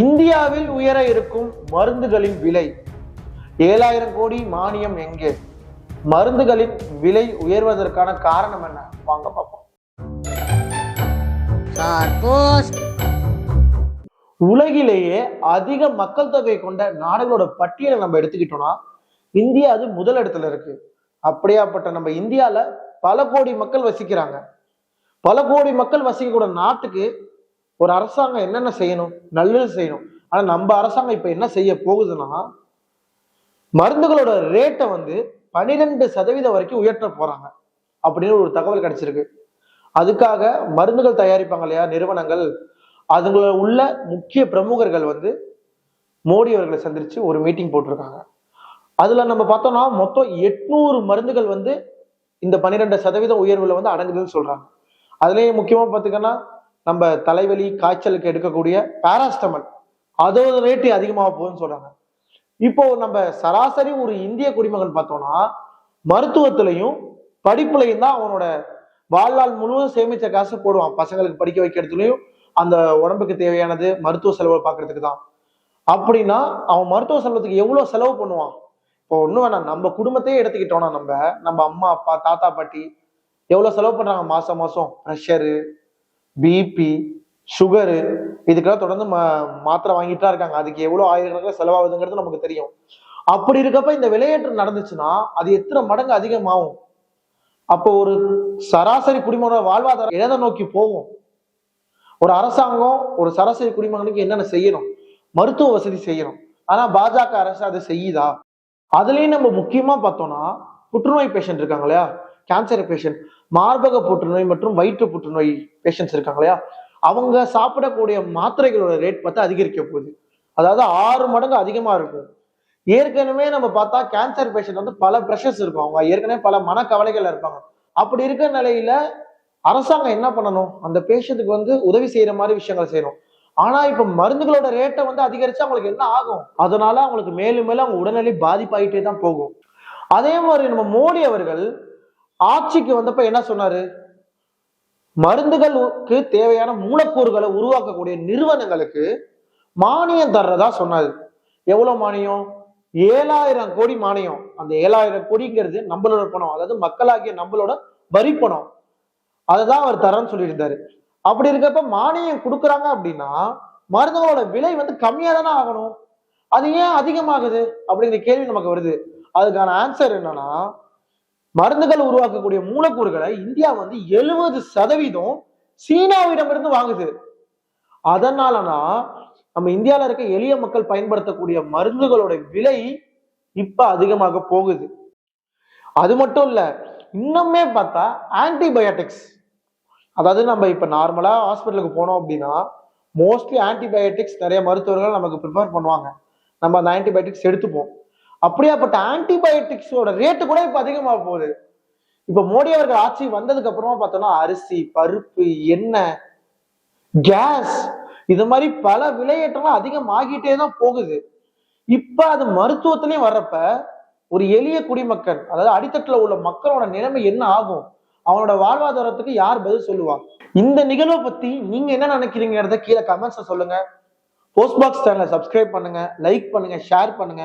இந்தியாவில் உயர இருக்கும் மருந்துகளின் விலை ஏழாயிரம் கோடி மானியம் எங்கே? மருந்துகளின் விலை உயர்வதற்கான காரணம் என்ன? வாங்க பார்ப்போம். உலகிலேயே அதிக மக்கள் தொகை கொண்ட நாடுகளோட பட்டியலை நம்ம எடுத்துக்கிட்டோம்னா இந்தியா அது முதல் இடத்துல இருக்கு. அப்படியாப்பட்ட நம்ம இந்தியால பல கோடி மக்கள் வசிக்கிறாங்க. பல கோடி மக்கள் வசிக்கக்கூடிய நாட்டுக்கு ஒரு அரசாங்கம் என்னென்ன செய்யணும்? நல்லது செய்யணும். ஆனா நம்ம அரசாங்கம் இப்ப என்ன செய்ய போகுதுன்னா மருந்துகளோட ரேட்டை வந்து பனிரெண்டு சதவீதம் வரைக்கும் உயர்த்த போறாங்க. அப்படின்னு ஒரு தகவல் கிடைச்சிருக்கு. அதுக்காக மருந்துகள் தயாரிப்பாங்க இல்லையா நிறுவனங்கள்? அதுங்கள உள்ள முக்கிய பிரமுகர்கள் வந்து மோடி அவர்களை சந்திச்சு ஒரு மீட்டிங் போட்டிருக்காங்க. அதுல நம்ம பார்த்தோம்னா மொத்தம் எட்நூறு மருந்துகள் வந்து இந்த பன்னிரெண்டு சதவீதம் உயர்வுல வந்து அடங்குதுன்னு சொல்றாங்க. அதுலயும் முக்கியமா பாத்தீங்கன்னா நம்ம தலைவலி காய்ச்சலுக்கு எடுக்கக்கூடிய பாராஸ்டமல் அதோட ரேட்டு அதிகமாக போகுதுன்னு சொல்றாங்க. இப்போ நம்ம சராசரி ஒரு இந்திய குடிமகன் பார்த்தோம்னா மருத்துவத்திலையும் படிப்புலையும் தான் அவனோட வாழ்நாள் முழுவதும் சேமிச்ச காசு போடுவான். பசங்களுக்கு படிக்க வைக்கிறதுலையும் அந்த உடம்புக்கு தேவையானது மருத்துவ செலவு பார்க்கறதுக்கு தான். அப்படின்னா அவன் மருத்துவ செலவுக்கு எவ்வளோ செலவு பண்ணுவான்? இப்போ ஒன்றும் வேணாம். நம்ம குடும்பத்தையே எடுத்துக்கிட்டோம்னா நம்ம நம்ம அம்மா அப்பா தாத்தா பாட்டி எவ்வளோ செலவு பண்ணுறாங்க மாதம் மாதம் ப்ரெஷரு பிபி சுகரு இதுக்கெல்லாம் தொடர்ந்து மா மாத்திரை வாங்கிட்டு தான் இருக்காங்க. அதுக்கு எவ்வளவு ஆயிரக்கணக்கில் செலவாகுதுங்கிறது நமக்கு தெரியும். அப்படி இருக்கப்ப இந்த விலையேற்றம் நடந்துச்சுன்னா அது எத்தனை மடங்கு அதிகமாகும்? அப்போ ஒரு சராசரி குடிமகனோட வாழ்வாதாரம் எதை நோக்கி போகும்? ஒரு அரசாங்கம் ஒரு சராசரி குடிமகனுக்கு என்னென்ன செய்யணும்? மருத்துவ வசதி செய்யணும். ஆனா பாஜக அரசு அதை செய்யுதா? அதுலயும் நம்ம முக்கியமா பார்த்தோம்னா புற்றுநோய் பேஷண்ட் இருக்காங்க இல்லையா? கேன்சர் பேஷண்ட் மார்பக புற்றுநோய் மற்றும் வயிற்று புற்றுநோய் பேஷண்ட்ஸ் இருக்காங்க இல்லையா? அவங்க சாப்பிடக்கூடிய மாத்திரைகளோட ரேட் பார்த்தா அதிகரிக்க போகுது. அதாவது ஆறு மடங்கு அதிகமா இருக்கும். ஏற்கனவே நம்ம பார்த்தா கேன்சர் பேஷண்ட் வந்து பல ப்ரெஷர்ஸ் இருக்கும். அவங்க ஏற்கனவே பல மனக்கவலைகள் இருப்பாங்க. அப்படி இருக்கிற நிலையில அரசாங்கம் என்ன பண்ணணும்? அந்த பேஷண்ட்டுக்கு வந்து உதவி செய்யற மாதிரி விஷயங்கள் செய்யணும். ஆனா இப்ப மருந்துகளோட ரேட்டை வந்து அதிகரிச்சா அவங்களுக்கு என்ன ஆகும்? அதனால அவங்களுக்கு மேலும் மேலும் அவங்க உடல்நிலை பாதிப்பாயிட்டே தான் போகும். அதே மாதிரி நம்ம மோடி அவர்கள் ஆட்சிக்கு வந்தப்ப என்ன சொன்னாரு? மருந்துகளுக்கு தேவையான மூலக்கூறுகளை உருவாக்கக்கூடிய நிறுவனங்களுக்கு மானியம் தர்றதா சொன்னாரு. எவ்வளவு மானியம்? ஏழாயிரம் கோடி மானியம். அந்த ஏழாயிரம் கோடிங்கிறது நம்மளோட பணம். அதாவது மக்களாகிய நம்மளோட வரி பணம். அதுதான் அவர் தரேன்னு சொல்லியிருந்தாரு. அப்படி இருக்கப்ப மானியம் கொடுக்குறாங்க அப்படின்னா மருந்துகளோட விலை வந்து கம்மியா தானே ஆகணும். அது ஏன் அதிகமாகுது? அப்படிங்கிற கேள்வி நமக்கு வருது. அதுக்கான ஆன்சர் என்னன்னா மருந்துகள் உருவாக்கக்கூடிய மூலக்கூறுகளை இந்தியா வந்து எழுபது சதவீதம் சீனாவிடமிருந்து வாங்குது. அதனாலனா நம்ம இந்தியாவில் இருக்க எளிய மக்கள் பயன்படுத்தக்கூடிய மருந்துகளோட விலை இப்ப அதிகமாக போகுது. அது மட்டும் இல்ல இன்னுமே பார்த்தா ஆன்டிபயோட்டிக்ஸ் அதாவது நம்ம இப்ப நார்மலா ஹாஸ்பிட்டலுக்கு போனோம் அப்படின்னா மோஸ்ட்லி ஆன்டிபயோட்டிக்ஸ் நிறைய மருத்துவர்கள் நமக்கு ப்ரிஃபர் பண்ணுவாங்க. நம்ம அந்த ஆன்டிபயோட்டிக்ஸ் எடுத்துப்போம். அப்படியாப்பட்ட ஆன்டிபயோட்டிக்ஸோட ரேட்டு கூட இப்ப அதிகமாக போகுது. இப்ப மோடி அவர்கள் ஆட்சி வந்ததுக்கு அப்புறமா பார்த்தோம்னா அரிசி பருப்பு எண்ணெய் கேஸ் இது மாதிரி பல விலையேற்றங்கள் அதிகமாகிட்டே தான் போகுது. இப்ப அது மருத்துவத்திலையும் வர்றப்ப ஒரு எளிய குடிமக்கள் அதாவது அடித்தட்டுல உள்ள மக்களோட நிலைமை என்ன ஆகும்? அவனோட வாழ்வாதாரத்துக்கு யார் பதில் சொல்லுவா? இந்த நிகழ்வை பத்தி நீங்க என்ன நினைக்கிறீங்கிறத கீழே கமெண்ட்ஸ்ல சொல்லுங்க. போஸ்ட் பாக்ஸ் சேனலை சப்ஸ்கிரைப் பண்ணுங்க லைக் பண்ணுங்க ஷேர் பண்ணுங்க.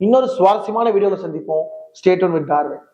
இன்னொரு சுவாரஸ்யமான வீடியோவில் சந்திப்போம். State one with Darwin